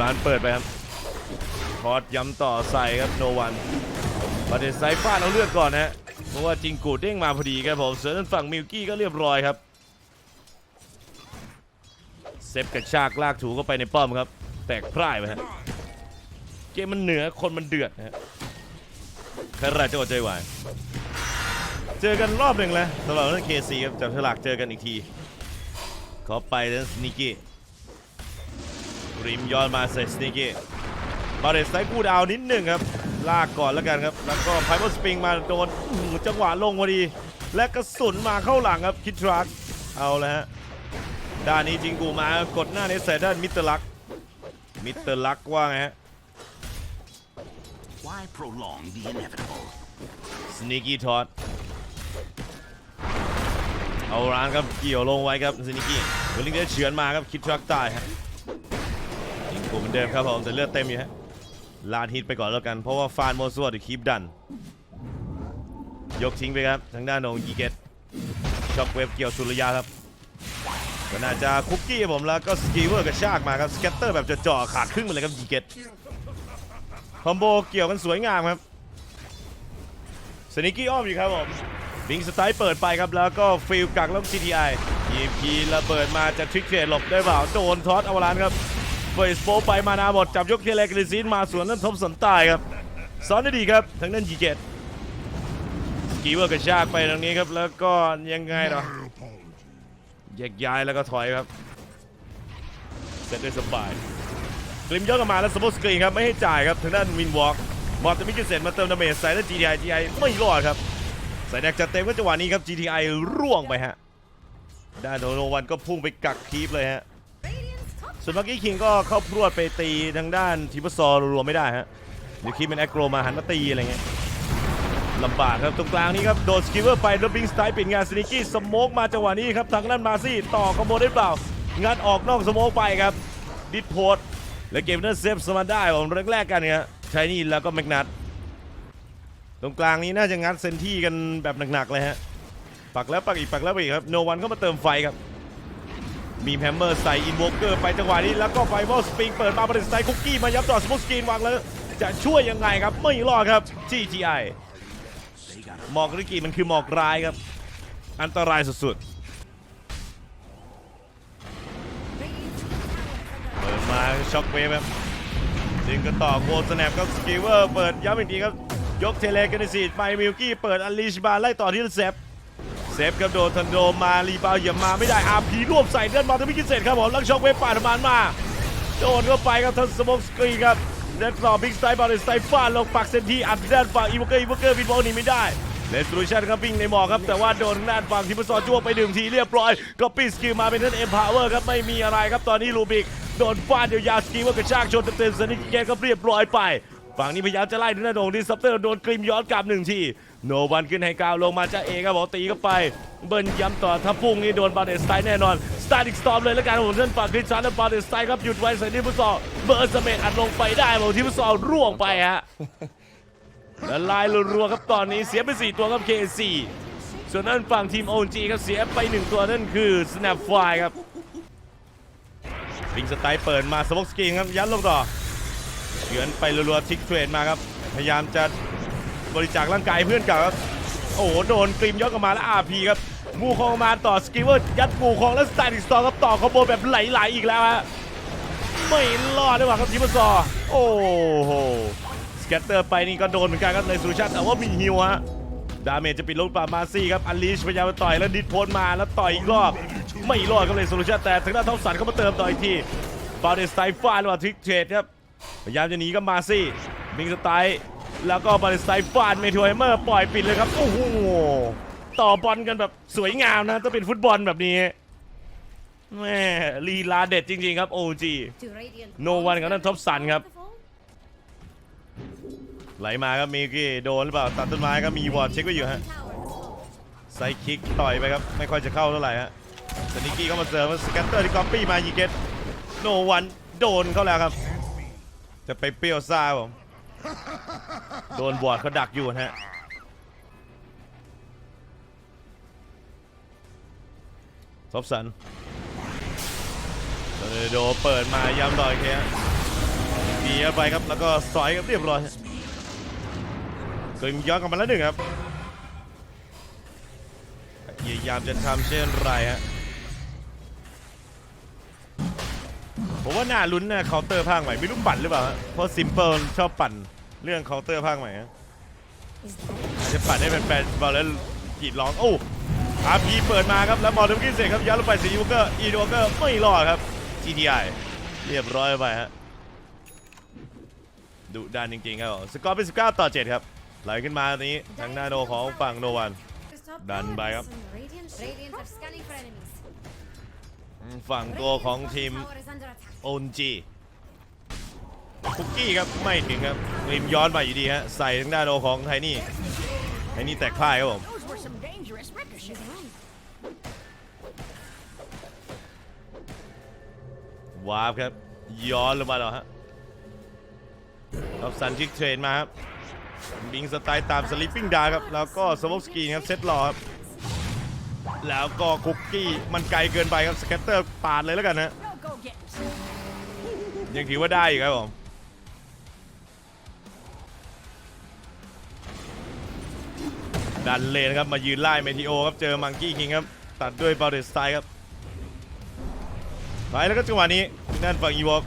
ร้านเปิดไปครับพอดย้ำต่อใส่ครับโนวันประเด็นไซฟ้าเอาเลือดก่อนนะฮะเพราะว่าจิงกูเด้งมาพอดีครับผมเส่วนทางฝั่งมิลกี้ก็เรียบร้อยครับเซฟกระชากลากถูเข้าไปในป้อมครับ แตกพร่ายไปฮะเกมมันเหนือคนมันเดือดนะฮะใครราจะอดใจไหวเจอกันรอบหนึ่งแล้วสำหรับเรื่องเคซีครับจับฉลากเจอกันอีกทีขอไปเรื่องสนิกี้ ริมย้อนมาใส่สนิกี้บาเรสไซกูดาวนิดหนึ่งครับ ลากก่อนแล้วกันครับ แล้วก็ไพเปอร์สปริงมาโดนอื้อหือจังหวะลงพอดี และกระสุนมาเข้าหลังครับคิดทรักเอาแล้วฮะด้านนี้จิงกูมากดหน้าในใส่ด้านมิสเตอร์ลัก มิสเตอร์ลักว่าไงฮะ Why prolong the inevitable? สนิกี้ทอดเอาร้านครับเกี่ยวลงไว้ครับสนิกี้เวลลิงเดนเฉือนมาครับคิดทรักตายฮะจิง กูเหมือนเดิมครับผมแต่เลือดเต็มอยู่ฮะลาดฮิตไปก่อนแล้วกัน เพราะว่าฟานโมซัวเดี๋ยวคีบดัน ยกทิ้งไปครับ ทางด้านของยีเกตช็อกเวฟเกี่ยวสุริยาครับก็น่าจะคุกกี้ผมแล้วก็สกีเวอร์กระชากมาครับสเก็ตเตอร์แบบจ่อๆขาดครึ่งไปเลยครับยีเกตคอมโบเกี่ยวกันสวยงามครับสนิกี้อ้อมอยู่ครับผมบิงสไตล์เปิดไปครับแล้วก็ฟิลกักแล้ว GTI ทีพีระเบิดมาจะทริกเทรดหลบได้เปล่าโดนทอสอวารานครับ เฟสโปไปมานาหมดจับยกเทเลกริซินมาสวนนั่นทบสนตายครับซ้อนได้ดีครับทางนั้นยีเกตสกีเวอร์กระชากไปตรงนี้ครับแล้วก็ยังไงเนาะแยกย้ายแล้วก็ถอยครับเซตได้สบายกลิมย้อนกลับมาแล้วสมมติสกรีนครับไม่ให้จ่ายครับทางด้านวินวอล์กมอร์ตมิกเซนมาเติมดาเมจใส่แล้ว GTI GTI ไม่รอดครับใส่แดกจัดเต็มก็จังหวะนี้ครับ GTI ร่วงไปฮะด้านโดโนวันก็พุ่งไปกักคีปเลยฮะ ส่วนเมื่อกี้คิงก็เข้าพรวดไปตีทางด้านทิปซอรวมไม่ได้ฮะเดี๋ยวคีปเป็นแอคโกรมาหันมาตีอะไรเงี้ยลำบากครับตรงกลางนี้ครับโดนสกิเวอร์ไปแล้วบิงสไตล์ปิดงานสนิกี้สโมกมาจังหวะนี้ครับทางด้านมาซี่ต่อคอมโบได้เปล่างัดออกนอกสโมกไปครับดิดโพดและเกมนั้นเซฟสมาได้ผมแรกๆกันเนี่ยใช้นี่แล้วก็แมกนัทตรงกลางนี้น่าจะงัดเซนที่กันแบบหนักๆเลยฮะปักแล้วปักอีกปักแล้วอีกครับโนวันก็มาเติมไฟครับ มีแฮมเมอร์ใส่อินวอเกอร์ไปจังหวะนี้แล้วก็ไฟบอลสปริงเปิดมาบริสไตล์คุกกี้มายับต่อสโมกสกีนวางแล้วจะช่วยยังไงครับ ไม่รอดครับ GTI หมอกริกิมันคือหมอกร้ายครับ อันตรายสุดๆเปิดมาช็อกเวฟครับดึงกันต่อโคสแนปครับสกีเวอร์เปิดย้ำอีกทีครับ ยกเทเลกันซีดไปมิลกี้เปิดอลิชบาไล่ต่อที่เซฟ ซฟครับโดนทันโดมารีบาวยียบมาไม่ได้อาพีรวบใส่เลือดมาทำให้กินเสร็จครับผมล้วช็อกเวฟป่าดมานมา โดนเข้าไปครับทันสโมกสกรีครับเดนต่อบิ๊กสไตล์บอลเลสไตล์ฟาดลงปักเซนทีอัดด้านฝั่งอีโวเกอร์อีโวเกอร์วินบอลหนีไม่ได้เลสตูชันครับวิ่งในหมอกครับแต่ว่าโดนทางด้านฝั่งทิมซอจ้วงไปหนึ่งทีเรียบร้อยก็ปีสกิลมาเป็นท่านเอ็มพาวเวอร์ครับไม่มีอะไรครับตอนนี้ลูบิกโดนฟาดเดียวยาสกิลว่ากระชากชนเต็มๆสนิทแกก็เรียบร้อยไป ฝั่งนี้พยายามจะไล่ทางด้านโด่งดิซัปเตอร์โดนกริมย้อนกลับหนึ่งที โนวันขึ้นให้กาวลงมาจะเอครับบอกตีเข้าไป เบิ้ลย้ำต่อถ้าพุ่งนี่โดนบาเดสไตน์แน่นอนสตาร์ดิกสตอมเลยแล้วกันผมท่นฝั่งคริสชันและบาเดสไตน์ครับหยุดไว้ใส่ที่ฟุตซอลเบอร์สเมดอัดลงไปได้บอกที่ฟุตซอลร่วงไปฮะและลายรัวๆครับตอนนี้เสียไป4ตัวครับ KC ส่วนด้นฝั่งทีม OG ครับเสียไป 1 ตัวนั่นคือ Snapfly ครับบิงสไตล์เปิดมาสโมกสกีครับยัดลงต่อเฉือนไปรัวๆทิกเทรดมาครับ พยายามจะ บริจาคร่างกายเพื่อนเก่าครับโอ้โหโดนกรีมย้อนกลับมาแล้ว RP ครับมูคองมาต่อสกิเวอร์ยัดมูคองแล้วสไตล์ดิสตอร์ครับต่อคอมโบแบบไหลๆอีกแล้วฮะไม่รอดด้วยว่ะครับทีมซอโอ้โหสแกตเตอร์ไปนี่ก็โดนเหมือนกันครับในซูชันแต่ว่ามีฮิวฮะดาเมจจะปิดลงปามาซี่ครับอันลีชพยายามจะต่อยแล้วดิดโพนมาแล้วต่อยอีกรอบ ไม่รอดครับเลยโซลูชันแต่ทางด้านท็อปสันก็มาเติมต่ออีกทีบาเดสไตล์ฟาดว่าทริกเทรดครับพยายามจะหนีกับมาซี่มิงสไตล์ แล้วก็บาเดสไตฟาดเมทัวเฮมเมอร์ปล่อยปิดเลยครับโอ้โหต่อบอลกันแบบสวยงามนะต้องเป็นฟุตบอลแบบนี้แม่ลีลาเด็ดจริง ๆ ครับ OG No one กับนั่นท็อปสันครับ ไหลมาครับมีกี้โดนหรือเปล่าตัดต้นไม้ก็มีวอร์ดเช็คไว้อยู่ฮะไซคิกต่อยไปครับ ไม่ค่อยจะเข้าเท่าไหร่ฮะสนิกกี้เข้ามาเสริมสแกตเตอร์ที่ก๊อปปี้มายีเกตโนวันโดนเข้าแล้วครับ จะไปเปรี้ยวซ่าผม โดนบอดเขาดักอยู่นะฮะ ซอฟสันโดเปิดมาย้ำต่อยเคฮะนีเข้าไปครับ แล้วก็สอยครับเรียบร้อยเคยย้อนกลับมาแล้วหนึ่งครับพยายามจะทำเช่นไรฮะ ผมว่าน่าลุ้นนะเคาน์เตอร์ภาคใหม่ไม่รู้ปั่นหรือเปล่า เพราะซิมเปิลชอบปั่นเรื่องเคาน์เตอร์ภาคใหม่อาจจะปัดให้แฟนๆบอลแล้วกรีดร้องโอ้อาพีเปิดมาครับแล้วบอลทุกทีเสร็จครับยัดลงไปสีวอเกอร์อีวอเกอร์ไม่รอดครับ GTI เรียบร้อยไปฮะดุดันจริงๆครับสกอร์เป็น 19 ต่อ 7 ครับ ไหลขึ้นมาตอนนี้ทางหน้าโนของฝั่งโนวัน Done by up. Radiant, Radiant are scanning for enemies. ฝั่งตัวของทีม Tower is under attack. โอนจีคุกกี้ครับไม่ถึงครับริมย้อนไปอยู่ดีฮะใส่ทางด้านโนของไทนี่ไทนี่แตกพ่ายครับผมวาร์ปครับย้อนลงมาแล้วฮะรับสันชิกเทรนมาครับบิงสไตล์ตามสลิปปิ้งดาครับแล้วก็สโมกสกีครับเซตรอครับ แล้วก็คุกกี้มันไกลเกินไปครับสแกตเตอร์ปาดเลยแล้วกันนะยังถือว่าได้อยู่ครับผมดันเลนครับมายืนไล่เมทิโอครับเจอมังกี้คิงครับตัดด้วยบาเดสไตล์ครับไปแล้วก็จังหวะนี้นั่นฝั่งอีวอก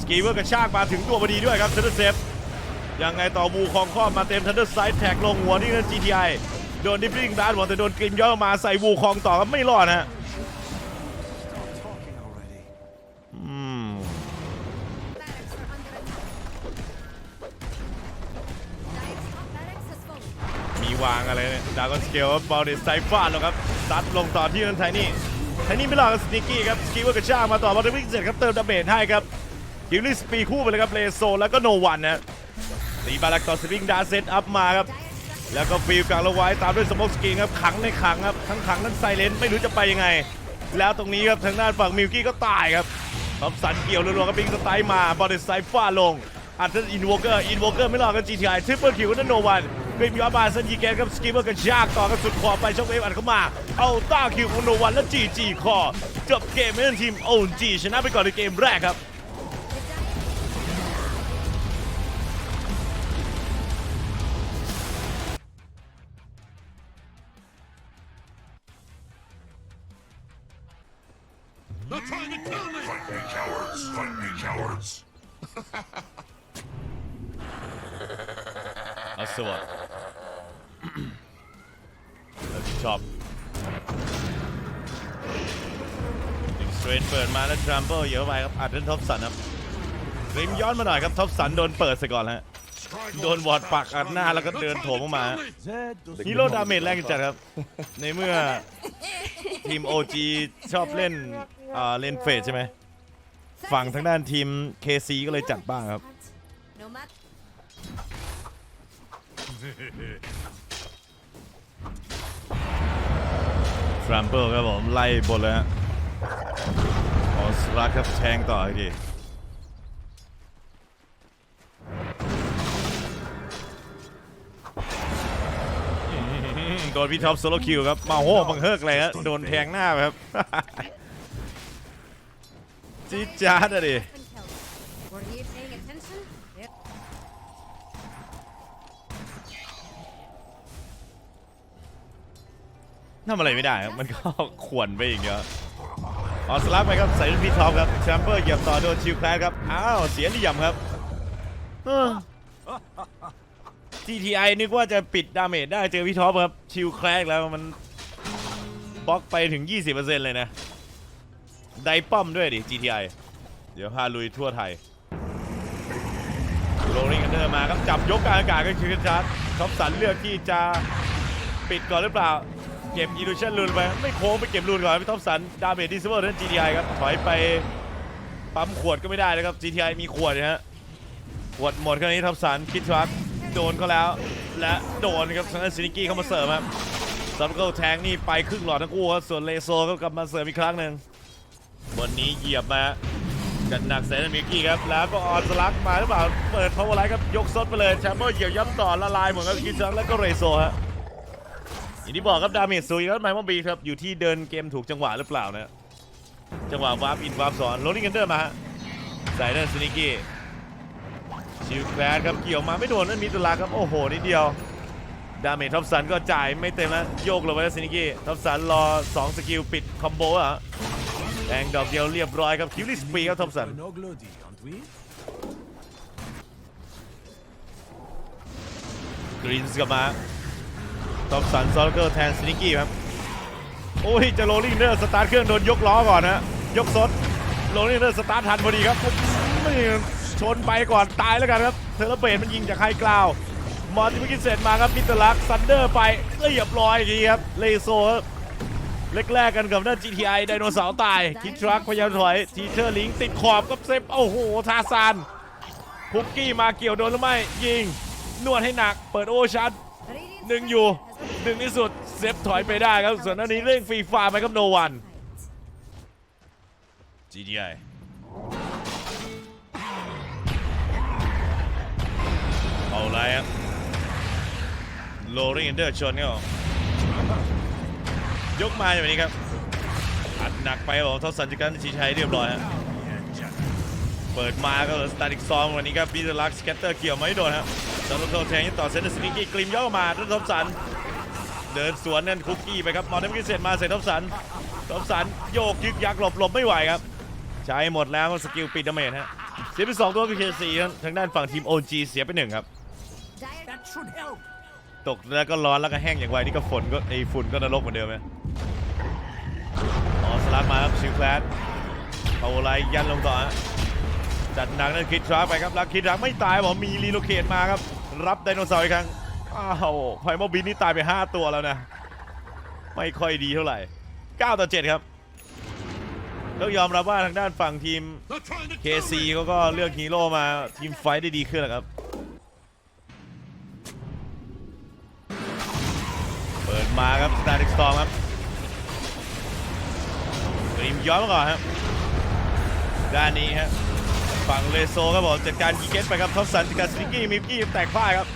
สกีเวอร์กระชากมาถึงตัวพอดีด้วยครับเซนเตอร์เซฟยังไงต่อบูคองครอบมาเต็มทันเดอร์ไซด์แท็กลงหัวนี่นั่น GTI โดนดิฟฟิงบาร์หวังแต่โดนกริมย้อนมาใส่บูคองต่อครับไม่รอดนะฮะมีวางอะไรเนี่ยดากอนสเกลบอลเดสไซฟาดแล้วครับซัดลงต่อที่นั่นไทนี่ไทนี่ไม่รอดกับสนิกกี้ครับสกีเวอร์กระชากมาต่อบอลเดวิกเสร็จครับเติมดาเมจให้ครับคิวลิสปีคู่ไปเลยครับเลโซแล้วก็โนวันนะตีบาลักต่อสวิงดาเซตอัพมาครับ แล้วก็ฟิลกลางระไว้ตามด้วยสโมกสกีครับขังในขังครับทั้งขังทั้งไซเลนไม่รู้จะไปยังไง แล้วตรงนี้ครับทางด้านฝั่งมิวกี้ก็ตายครับท็อปสันเกี่ยวรัวๆกับบิงสไตล์มาบอลเดสไซฟาลงอัดอินวอเกอร์อินวอเกอร์ไม่รอดกัน GTI ทริปเปิลคิวนั่นโนวันกริมยอบาซันยีแกนครับสกีเมอร์กันยากต่อกันสุดขอบไปช็อคเวฟอัดเข้ามาเอาต้าคิวของโนวันและจีจีคอจบเกมให้ทีมโอนจีชนะไปก่อนในเกมแรกครับ เบิลเยอะไปครับอัดเล่นท็อปสันครับริมย้อนมาหน่อยครับท็อปสันโดนเปิดซะก่อนฮะโดนวอดปักอัดหน้าแล้วก็เดินโถมออกมาฮีโร่ดาเมจแรงจัดครับ ในเมื่อทีม OG ชอบเล่นเล่นเฟสใช่ไหมฝั่งทางด้านทีม KC ก็เลยจัดบ้างครับ No matter. ทรัมเบิลครับผมไล่บนเลยฮะ ออสรักครับแทงต่ออีกทีอืมโดนพี่ท็อปโซโลคิวครับ มาโหบังเฮิกเลยฮะโดนแทงหน้าไปครับ จี๊ดจ๊าดอะดิ Were you paying attention? Yep. ทำอะไรไม่ได้ครับมันก็ ขวนไปอีกเยอะ ออสลักไปครับใส่พี่ท็อปครับแชมเปอร์เหยียบต่อโดนชิวแคลครับ อ้าวเสียเหลี่ยมครับ GTI นึกว่าจะปิดดาเมจได้เจอพี่ท็อปครับ ชิวแคลสแล้วมันบล็อกไปถึง 20%เลยนะ ได้ป้อมด้วยดิ GTI เดี๋ยวพาลุยทั่วไทยโรลิงกันเดอร์มาครับจับยกกลางอากาศก็คือชัดท็อปสันเลือกที่จะปิดก่อนหรือเปล่า เก็บอีลูชันลูนไปไม่โค้งไปเก็บลูนก่อนพี่ท็อปสันดาเมจดิสเวอร์นั่น GTI ครับถอยไปปั๊มขวดก็ไม่ได้นะครับ GTI มีขวดนะฮะขวดหมดคราวนี้ท็อปสันคิดทรัคโดนเขาแล้ว และโดนครับทางด้านซินิกี้เข้ามาเสริมครับซับเกิลแทงนี่ไปครึ่งหลอดทั้งคู่ครับส่วนเลโซก็กลับมาเสริมอีกครั้งหนึ่งวันนี้เหยียบมากันหนักแสนมิกกี้ครับแล้วก็ออนสลักมาหรือเปล่าเปิดพาวเวอร์ไลท์ครับยกซดไปเลยแชมเบอร์เหยียบย้ำต่อละลายหมดครับคิดทรัคแล้วก็เรโซฮะ อย่างที่บอกครับดาเมจสูงแล้วไมมอนบีครับอยู่ที่เดินเกมถูกจังหวะหรือเปล่านะจังหวะวาร์ปอินวาร์ปสอนโรลลิ่งกันเดอร์มาฮะใส่เดนซินิกี้ชิลแคลดครับเกี่ยวมาไม่โดนนั่นมีตุลาครับโอ้โหนิดเดียวดาเมจท็อปสันก็จ่ายไม่เต็มแล้วโยกลงไปแล้วซินิกี้ท็อปสันรอ 2 สกิลปิดคอมโบอะแทงดอกเดียวเรียบร้อยครับคิวลิสปีครับท็อปสันกรีนส์กลับมา ท็อปสันซอลเกอร์แทนซินิกี้ครับ โอ้ยจะโรลลิงเนอร์สตาร์ทเครื่องโดนยกล้อก่อนนะยกซดโรลลิงเนอร์สตาร์ททันพอดีครับไม่ชนไปก่อนตายแล้วกันครับ เทเลเบตมันยิงจากไฮกราวมอร์ติมิกินเสร็จมาครับมิเตอร์ลักซันเดอร์ไปเรียบร้อยอีกทีครับ เลโซครับแรกๆกันกับนั่น GTI ไดโนเสาร์ตาย คิกทรัคพยายามถอย ทีเชอร์ลิงติดขอบกับเซฟโอ้โห ทาซานคุกกี้มาเกี่ยวโดนหรือไม่ ยิง นวดให้หนัก เปิดโอชัน Radiant's หนึ่งอยู่ หนึ่งที่สุดเซฟถอยไปได้ครับ ส่วนอันนี้เร่งฟรีฟาไปครับโนวัน GTI เอาไรครับโลริงเดอร์ชนเขายยกมาอย่างนี้ครับ อัดหนักไปบอกทศสันจิกันชีชัยเรียบร้อยฮะเปิดมาก็สตาร์ติกซองวันนี้ครับบีเดลักสแคตเตอร์เกี่ยวไม่โดนครับสำหรับโดนแทงยังต่อเซนต์สนิกี้กริมย่อมาด้วยทศสัน เดินสวนนั่นคุกกี้ไปครับมอเตอร์กินเสร็จมาเสร็จทบสันทบสันโยกยึกยักหลบหลบไม่ไหวครับ ใช้หมดแล้วสกิลปิดดาเมจฮะเสียไปสองตัวคือเคซีครับทางด้านฝั่งทีม OG เสียไปหนึ่งครับ dire. That should help. ตกแล้วก็ร้อนแล้วก็แห้งอย่างไวนี่ก็ฝนก็ไอฝุ่นก็นรกเหมือนเดิมไหมอ๋อสลักมาครับชิวแคลดเอาไลยันลงต่อฮะจัดหนักนั่นคิดทรัคไปครับแล้วคิดทรัคไม่ตายบอกมีรีโลเคทมาครับ รับไดโนเสาร์อีกครั้ง อ้าวไพโมบินนี่ตายไป 5 ตัวแล้วนะ ไม่ค่อยดีเท่าไหร่ 9 ต่อ 7 ครับต้องยอมรับว่าทางด้านฝั่งทีม KC เขาก็เลือกฮีโร่มาทีมไฟได้ดีขึ้นแล้วครับ เปิดมาครับสตาร์ดิกสตอมครับกรีมย้อนมาก่อนครับด้านนี้ครับฝั่งเลโซครับผมจัดการกีเกตไปครับท็อปสันจัดการสติกกี้มิฟกี้แตกพ่ายครับ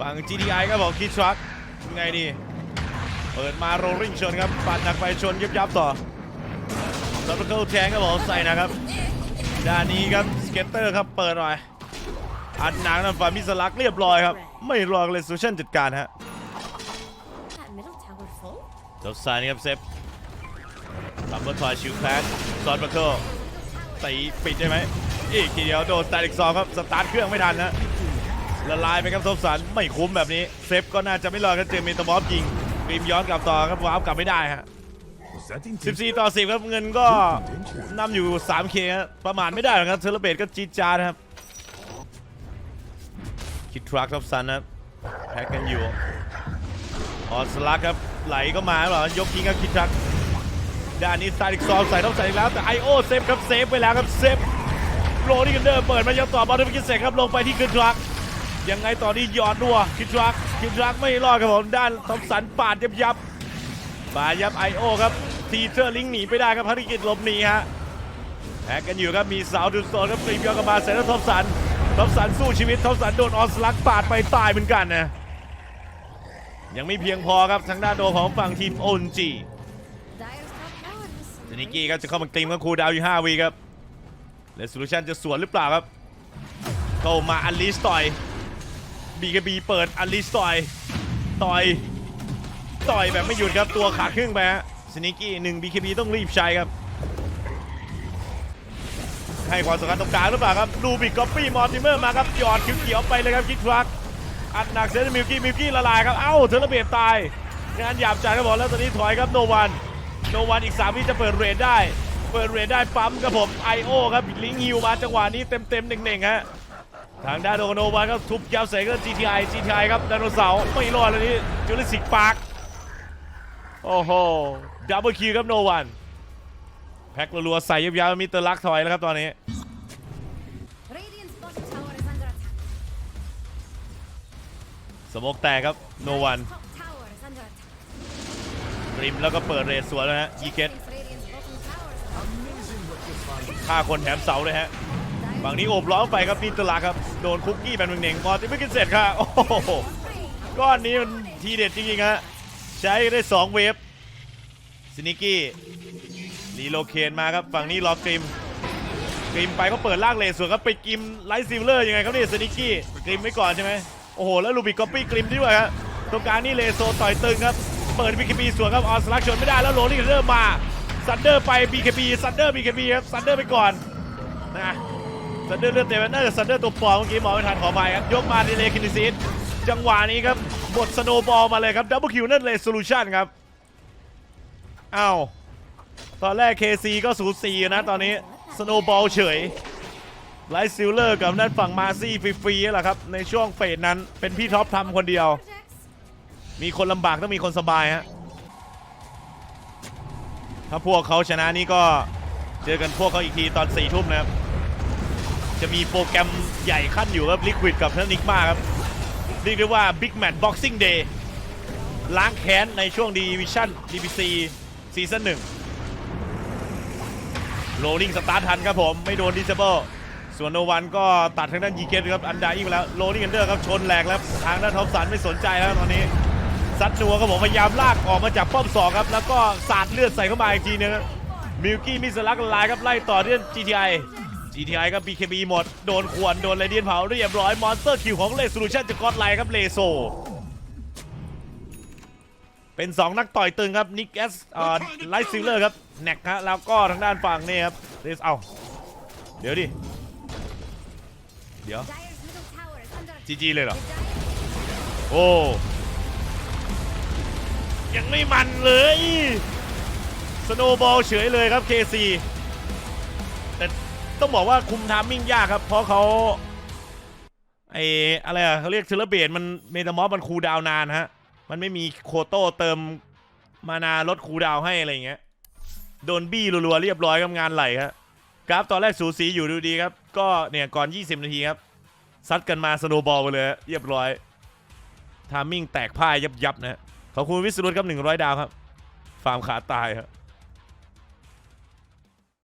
ฝั่ง GTI ครับผมคิดทรัคยังไงดี เปิดมาโรลิ่งชนครับปัดหนักไปชนยับยับต่อซับเบิลแทงครับผมใส่นะครับด้านนี้ครับสเก็ตเตอร์ครับเปิดหน่อยอัดหนังนะฝ่ายมิสลักเรียบร้อยครับ ไม่รอเลยซูชันจัดการฮะจบสายนี่ครับเซฟลัมเบอร์ทอยชิวแคสซอนบัคเคิลตีปิดได้ไหมอีกทีเดียวโดนสตาร์ลิกซองครับ สตาร์ทเครื่องไม่ทันนะ ละลายไปครับทบสันไม่คุ้มแบบนี้ เซฟก็น่าจะไม่รอดครับเจอเมตาบอฟยิงฟิล์มย้อนกลับต่อครับว้าวกลับไม่ได้ฮะ14 ต่อ 10 ครับเงินก็นำอยู่ 3K ฮะประมาณไม่ได้หรอกครับเทเลเบตก็จีจานะครับ คิดทรัคครับซันนะครับแพ็กกันอยู่ออสลักครับไหลก็มาหรอยกทิ้งครับคิดทรัคด้านนี้สไตล์อีกซองใส่ต้องใส่อีกแล้วแต่ไอโอเซฟครับเซฟไปแล้วครับเซฟโรนี่กันเดิมเปิดมายังต่อบอลที่กินเสร็ครับลงไปที่คิดทรัค ยังไงต่อนี่หยอดดัวคิดรัคคิดรัคไม่รอดครับผมด้านทอมสันปาดยับยับปาดยับไอโอครับทีเชอร์ลิงหนีไปได้ครับภารกิจหลบหนีฮะแฮกกันอยู่ครับมีสาวดูโซนครับกรีมยอนกลับมาเสร็จแล้วทอมสันทอมสันสู้ชีวิตทอมสันโดนออสลักปาดไปตายเหมือนกันนะยังไม่เพียงพอครับทางด้านโดของฝั่งทีมโอนจีเจนิกี้ครับจะเข้ามากรีมกับครูดาวอยู่5วีครับและโซลูชันจะสวนหรือเปล่าครับเข้ามาอลิสต่อย บีกบีเปิดอลิสต่อย ต่อย ต่อยแบบไม่หยุดครับตัวขาดครึ่งไปฮะสนิกี้หนึ่ง BKB ต้องรีบใช้ครับ ให้ความสำคัญตรงกลางหรือเปล่าครับลูบิกก๊อปปี้มอร์ติเมอร์มาครับหยอดคิวเขียวไปเลยครับคิกทรักอัดหนักเซนต์มิลกี้มิลกี้ละลายครับเอ้าเทเลเบตตาย งานหยาบจัดครับผมแล้วตอนนี้ถอยครับโนวัน โนวันอีก3วิจะเปิดเรทได้ เปิดเรทได้ปั๊มครับผมไอโอครับลิงฮิวมาจังหวะนี้เต็มเต็มๆเน่งๆฮะ ทางด้านโดโนวันก็ทุบยับใส่ก็ GTI GTI ครับไดโนเสาร์ไม่รอดเลยนี่จูเลสิกปาร์คโอ้โหดับเบิลคิวครับโนวันแพ็ครัวๆใส่ยับยับมิสเตอร์ลักถอยแล้วครับตอนนี้ Radiant's bottom tower is under attack. สโมกแตกครับโนวัน Top tower is under attack. ริมแล้วก็เปิดเรทสวนแล้วฮะยีเกต Thinks Radiant's bottom tower is ฆ่าคนแถมเสาเลยฮะ ฝั่งนี้โอบล้อมไปครับมิตลักครับ โดนคุกกี้แบบหนึ่งๆก่อนที่ไม่กินเสร็จค่ะโอ้โหก้อนนี้มันทีเด็ดจริงๆฮะใช้ได้ 2 เวฟสนิกี้รีโลเคนมาครับฝั่งนี้รอกริมกริมไปก็เปิดลางเลสวนก็ไปกิมไลท์ซิลเลอร์ยังไงครับเนี่ยสนิกกี้กริมไว้ก่อนใช่ไหมโอ้โหแล้วลูบิกก็ปี้กริมด้วยครับตรงกลางนี่เลโซต่อยตึงครับเปิด BKB สวนครับออสลักชนไม่ได้แล้วโรลี่เริ่มมาซันเดอร์ไป BKB ซันเดอร์ BKB ครับซันเดอร์ไปก่อนนะ ซันเดอร์เลือดเต็มน่าจะซันเดอร์ตัวปลอมเมื่อกี้มองไม่ทันขอไปครับยกมาดีเลคินิซิสจังหวะนี้ครับบทสโนบอลมาเลยครับดับเบิลคิวนั่นเลยโซลูชันครับอ้าวตอนแรก KC ก็สูสีนะตอนนี้สโนบอลเฉยไลท์ซิลเลอร์กับนั่นฝั่งมาซี่ฟรีๆแหละครับในช่วงเฟสนั้นเป็นพี่ท็อปทำคนเดียว มีคนลำบากต้องมีคนสบายฮะถ้าพวกเขาชนะนี่ก็เจอกันพวกเขาอีกทีตอน4ี่ทุ่มนะครับ จะมีโปรแกรมใหญ่ขั้นอยู่ครับลิควิดกับเทนิกมาครับเรียกได้ว่า Big Match Boxing Day ล้างแค้นในช่วงดีวิชั่น DBC ซีซั่นหนึ่งโรลลิงสตาร์ททันครับผมไม่โดนดิสเบิลส่วนโนวันก็ตัดทางด้านยีเกตครับอันดาอีกแล้วโรลลิงอันเดอร์ครับชนแหลกแล้วทางด้านท็อปสันไม่สนใจแล้วตอนนี้ซัดนัวครับผมพยายามลากออกมาจากป้อมสองครับแล้วก็สาดเลือดใส่เข้ามาอีกทีนึงมิลกี้มิสลักลายครับไล่ต่อเรื่อง GTI GTI ครับ BKB หมด โดนขวน โดนไรเดียนเผาเรียบร้อย มอนสเตอร์คิวของเลส o ลูชันจากกอดไลครับเลโซ เป็น 2 นักต่อยตึงครับ นิกเอสไลท์ซิลเลอร์ครับ แน็กฮะแล้วก็ทางด้านฝั่งนี่ครับเลสเอาเดี๋ยวดิ เดี๋ยวจีจีเลยเหรอ โอ้ยังไม่มันเลย สโนบอลเฉยเลยครับ KC ต้องบอกว่าคุมทามมิ่งยากครับ เพราะเขาไออะไรอะเขาเรียกเทเลเบตมันเมตามอฟมันคูดาวนานฮะ มันไม่มีโคโต้เติมมานาลดคูดาวให้อะไรอย่างเงี้ย โดนบี้รัวๆเรียบร้อยกับงานไหลครับกราฟตอนแรกสูสีอยู่ดูดีครับ ก็เนี่ยก่อน 20 นาทีครับ ซัดกันมาสโนบอลไปเลยเรียบร้อยทามมิ่งแตกพ่ายยับยับๆนะฮะขอบคุณวิสรุตครับ 100 ดาวครับ ฟาร์มขาตายครับ